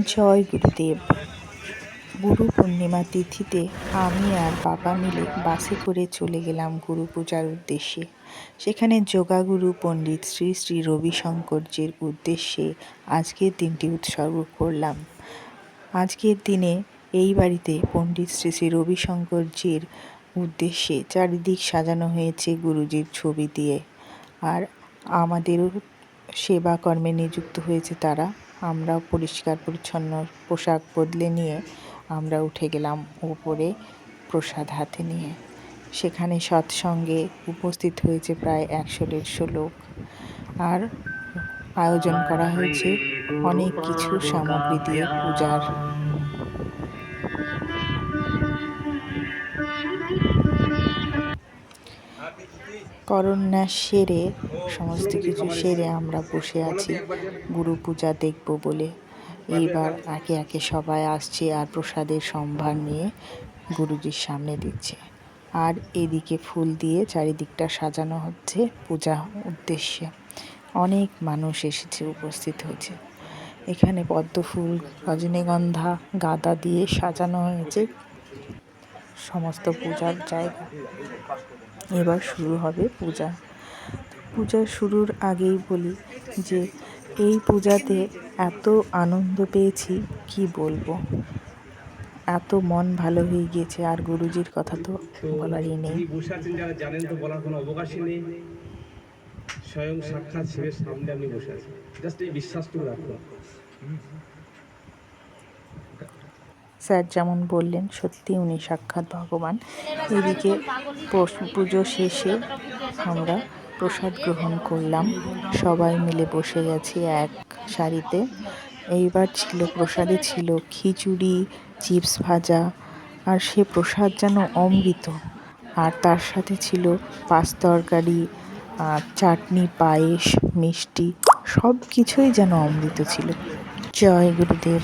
জয় গুরুদেব। গুরু পূর্ণিমা তিথিতে আমি আর বাবা মিলে বাসে করে চলে গেলাম গুরু পূজার উদ্দেশ্যে। সেখানে যোগাগুরু, পণ্ডিত শ্রী শ্রী রবিশঙ্করজির উদ্দেশ্যে আজকের দিনটি উৎসর্গ করলাম। আজকের দিনে এই বাড়িতে পণ্ডিত শ্রী শ্রী রবিশঙ্করজির উদ্দেশ্যে চারিদিক সাজানো হয়েছে গুরুজির ছবি দিয়ে। আর আমাদেরও সেবা কর্মে নিযুক্ত হয়েছে তারা। আমরাও পরিষ্কার, পরিচ্ছন্ন পোশাক বদলে নিয়ে আমরা উঠে গেলাম ওপরে প্রসাদ হাতে নিয়ে। সেখানে সৎসঙ্গে উপস্থিত হয়েছে প্রায় একশো, দেড়শো লোক। আর আয়োজন করা হয়েছে অনেক কিছু সামগ্রী দিয়ে পূজার করন্যা সেরে, সমস্ত কিছু সেরে আমরা বসে আছি। গুরু পূজা দেখব বলে। এইবার একে একে সবাই আসছে আর প্রসাদের সম্ভার নিয়ে গুরুজির সামনে দিচ্ছে। আর এদিকে ফুল দিয়ে চারিদিকটা সাজানো হচ্ছে পূজা উদ্দেশ্যে। অনেক মানুষ এসেছে, উপস্থিত হয়েছে। এখানে পদ্ম ফুল রজনীগন্ধা, গাঁদা দিয়ে সাজানো হয়েছে। সমস্ত পূজার জায়গা। এবার শুরু হবে পূজা। পূজা শুরুর আগেই বলি যে, এই পূজাতে এত আনন্দ পেয়েছি, কি বলব? এত মন ভালো হয়ে গিয়েছে, আর গুরুজির কথা তো বলারই নেই। স্বয়ং সাক্ষাৎ শিবের সামনে আপনি বসে আছেন। জাস্ট এই বিশ্বাসটুকু রাখুন। স্যার যেমন বললেন সত্যি উনি সাক্ষাৎ ভগবান। এদিকে পুজো শেষে আমরা প্রসাদ গ্রহণ করলাম। সবাই মিলে বসে গেছি এক সারিতে। এইবার ছিল প্রসাদে ছিল, খিচুড়ি, চিপস ভাজা, আর সে প্রসাদ যেন অমৃত। আর তার সাথে ছিল পাঁচ তরকারি চাটনি, পায়েস, মিষ্টি সব কিছুই যেন অমৃত ছিল। জয় গুরুদেব।